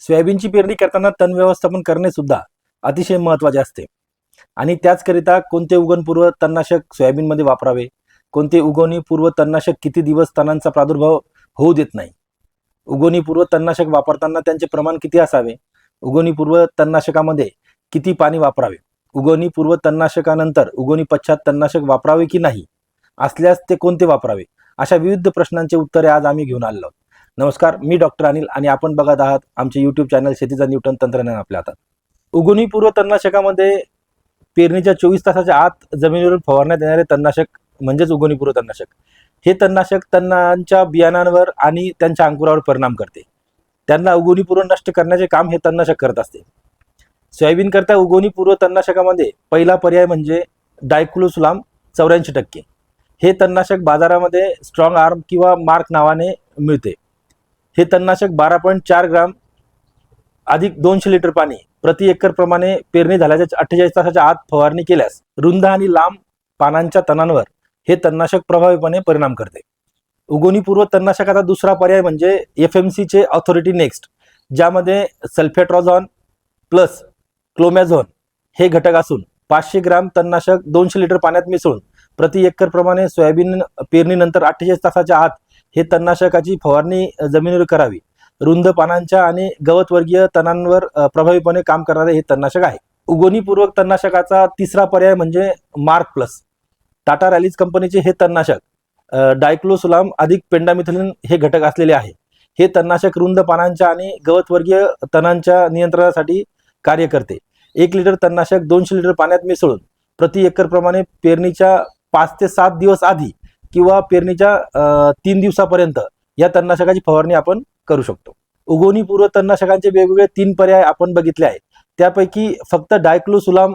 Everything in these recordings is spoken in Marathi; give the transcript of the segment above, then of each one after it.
सोयाबीनची पेरणी करताना तण व्यवस्थापन करणे सुद्धा अतिशय महत्त्वाचे असते. आणि त्याचकरिता कोणते उगणपूर्व तणनाशक सोयाबीनमध्ये वापरावे? कोणते उगवणीपूर्व तणनाशक किती दिवस तणांचा प्रादुर्भाव होऊ देत नाही? उगवणीपूर्व तणनाशक वापरताना त्यांचे प्रमाण किती असावे? उगवणीपूर्व तणनाशकामध्ये किती पाणी वापरावे? उगवणीपूर्व तणनाशकानंतर उगवणी पश्चात तणनाशक वापरावे की नाही? असल्यास ते कोणते वापरावे? अशा विविध प्रश्नांचे उत्तरे आज आम्ही घेऊन आलो आहोत. नमस्कार मी डॉक्टर अनिल आणि आपण बघत आहात आमचे यूट्यूब चॅनल शेतीचा न्यूटन तंत्रज्ञान आपल्या हातात. उगवणीपूर्व तणनाशकामध्ये पेरणीच्या चोवीस तासाच्या आत जमिनीवर फवारण्यात येणारे तणनाशक म्हणजेच उगवणीपूर्व तणनाशक. हे तणनाशक तणांच्या बियाणांवर आणि त्यांच्या अंकुरावर परिणाम करते. त्यांना उगवणीपूर्व नष्ट करण्याचे काम हे तणनाशक करत असते. सोयाबीन करता उगवणीपूर्व तणनाशकामध्ये पहिला पर्याय म्हणजे डायक्लोसुलाम चौऱ्याऐंशी टक्के. हे तणनाशक बाजारामध्ये स्ट्रॉंग आर्म किंवा मार्क नावाने मिळते. हे तणनाशक बारा पॉईंट चार ग्राम अधिक दोनशे लिटर पाणी प्रति एकर प्रमाणे पेरणी झाल्याच्या अठ्ठेचाळीस तासाच्या आत फवारणी केल्यास रुंद आणि लांब पानांच्या तणांवर हे तणनाशक प्रभावीपणे परिणाम करते. उगवणीपूर्व तणनाशकाचा दुसरा पर्याय म्हणजे एफ एम सीचे ऑथॉरिटी नेक्स्ट ज्यामध्ये सल्फेट्रॉझॉन प्लस क्लोमॅझॉन हे घटक असून पाचशे ग्राम तणनाशक दोनशे लिटर पाण्यात मिसळून प्रति एकर प्रमाणे सोयाबीन पेरणीनंतर अठ्ठेचाळीस तासाच्या आत हे तणनाशकाची फवारणी जमिनीवर करावी. रुंद पानांच्या आणि गवतवर्गीय तणांवर प्रभावीपणे काम करणारे हे तणनाशक आहे. उगवणीपूर्वक तणनाशकाचा तिसरा पर्याय म्हणजे मार्क प्लस. टाटा रॅलीज कंपनीचे हे तणनाशक डायक्लोसुलाम अधिक पेंडामिथलिन हे घटक असलेले आहे. हे तणनाशक रुंद पानांच्या आणि गवतवर्गीय तणांच्या नियंत्रणासाठी कार्य करते. एक लिटर तणनाशक दोनशे लिटर पाण्यात मिसळून प्रति एकर प्रमाणे पेरणीच्या पाच ते सात दिवस आधी किंवा पेरणीच्या तीन दिवसापर्यंत या तणनाशकाची फवारणी आपण करू शकतो. उगवणीपूर्व तणनाशकांचे वेगवेगळे तीन पर्याय आपण बघितले आहेत. त्यापैकी फक्त डायक्लोसुलाम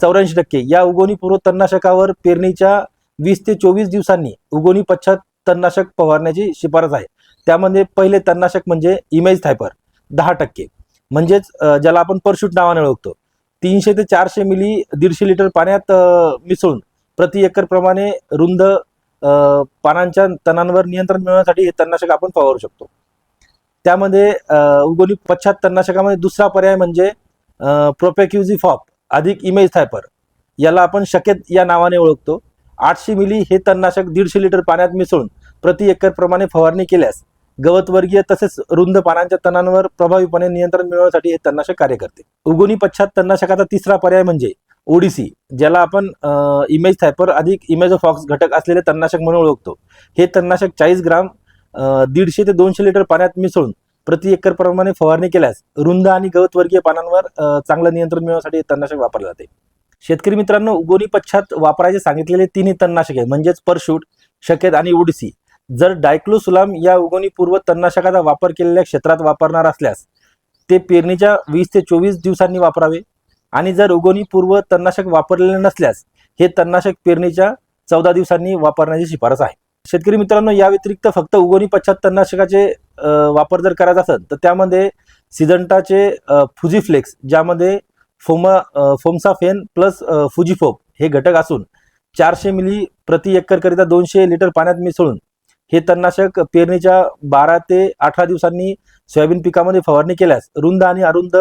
चौऱ्याऐंशी टक्के या उगवणीपूर्व तणनाशकावर पेरणीच्या वीस ते चोवीस दिवसांनी उगवणी पश्चात तणनाशक फवारण्याची शिफारस आहे. त्यामध्ये पहिले तणनाशक म्हणजे इमेज थायपर दहा टक्के. म्हणजेच ज्याला आपण परशूट नावाने ओळखतो. तीनशे ते चारशे मिली दीडशे लिटर पाण्यात मिसळून प्रति एकर प्रमाणे रुंद पानांच्या तणांवर नियंत्रण मिळवण्यासाठी हे तणनाशक आपण फवारू शकतो. त्यामध्ये उगोली पश्चात तणनाशकामध्ये दुसरा पर्याय म्हणजे प्रोपेक्युझी फॉप अधिक इमेज थायपर याला आपण शक्यत या नावाने ओळखतो. आठशे मिली हे तणनाशक दीडशे लिटर पाण्यात मिसळून प्रति एकर प्रमाणे फवारणी केल्यास गवतवर्गीय तसेच रुंद पानांच्या तणांवर प्रभावीपणे नियंत्रण मिळवण्यासाठी हे तणनाशक कार्य करते. उगोनी पश्चात तणनाशकाचा तिसरा पर्याय म्हणजे ओडिसी ज्याला आपण इमेज थायपर अधिक इमेज फॉक्स घटक असलेले तणनाशक म्हणून ओळखतो. हे तणनाशक चाळीस ग्राम दीडशे ते दोनशे लिटर पाण्यात मिसळून प्रति एकर प्रमाणे फवारणी केल्यास रुंद आणि गवतवर्गीय पानांवर चांगलं नियंत्रण मिळवण्यासाठी हे तणनाशक वापरले जाते. शेतकरी मित्रांनो उगवणी पश्चात वापरायचे सांगितलेले तिन्ही तणनाशक आहे म्हणजेच परशूट शकेत आणि ओडिसी. जर डायक्लोसुलाम या उगवणीपूर्व तणनाशकाचा वापर केलेल्या क्षेत्रात वापरणार असल्यास ते पेरणीच्या वीस ते चोवीस दिवसांनी वापरावे. आणि जर उगवणीपूर्व तणनाशक वापरलेले नसल्यास हे तणनाशक पेरणीच्या चौदा दिवसांनी वापरण्याची शिफारस आहे. शेतकरी मित्रांनो या व्यतिरिक्त फक्त उगवणी पश्चात तणनाशकाचे वापर जर करायचा असेल तर त्यामध्ये सिजंटाचे फुजीफ्लेक्स ज्यामध्ये फोमा अ, फोमसाफेन प्लस फुजीफोप हे घटक असून चारशे मिली प्रति एकर करिता दोनशे लिटर पाण्यात मिसळून हे तणनाशक पेरणीच्या बारा ते अठरा दिवसांनी सोयाबीन पिकामध्ये फवारणी केल्यास रुंद आणि अरुंद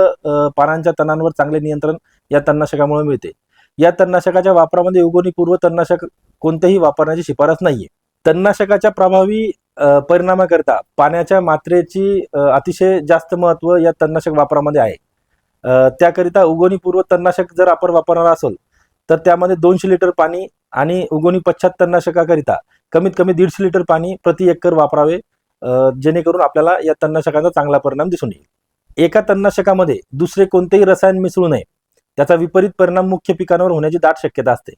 पानांच्या तणांवर चांगले नियंत्रण या तणनाशकामुळे मिळते. या तणनाशकाच्या वापरामध्ये उगवणीपूर्व तणनाशक कोणतेही वापरण्याची शिफारस नाहीये. तणनाशकाच्या प्रभावी परिणामाकरिता परिणामाकरता पाण्याच्या मात्रेची अतिशय जास्त महत्त्व या तणनाशक वापरामध्ये आहे. त्याकरिता उगवणीपूर्व तणनाशक जर आपण वापरणार असेल तर त्यामध्ये दोनशे लिटर पाणी आणि उगवणी पश्चात तणनाशकाकरिता कमीत कमी दीडशे लिटर पाणी प्रति एकर वापरावे जेणेकरून आपल्याला या तणनाशकाचा चांगला परिणाम दिसून येईल. एका तणनाशकामध्ये दुसरे कोणतेही रसायन मिसळू नये त्याचा विपरीत परिणाम मुख्य पिकांवर होण्याची दाट शक्यता असते.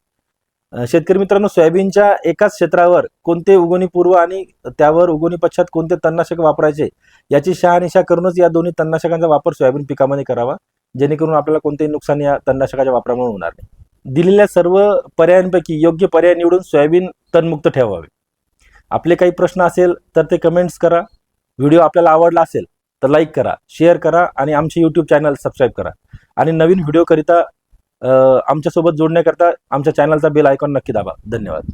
शेतकरी मित्रांनो सोयाबीनच्या एकाच क्षेत्रावर कोणते उगवणीपूर्व आणि त्यावर उगवणी पश्चात कोणते तणनाशक वापरायचे याची शहानिशा करूनच या दोन्ही तणनाशकांचा वापर सोयाबीन पिकामध्ये करावा जेणेकरून आपल्याला कोणतेही नुकसान या तणनाशकाच्या वापरामुळे होणार नाही. दिलेल्या सर्व पर्यायांपैकी योग्य पर्याय निवडून सोयाबीन तणमुक्त ठेवावे. आपले काही प्रश्न असेल तर ते कमेंट्स करा. व्हिडिओ आपल्याला आवडला असेल तर लाईक करा शेअर करा आणि आमचे यूट्यूब चॅनल सबस्क्राईब करा. आणि नवीन व्हिडिओकरिता आमच्यासोबत जोडण्याकरता आमच्या चॅनलचा बेल आयकॉन नक्की दाबा. धन्यवाद.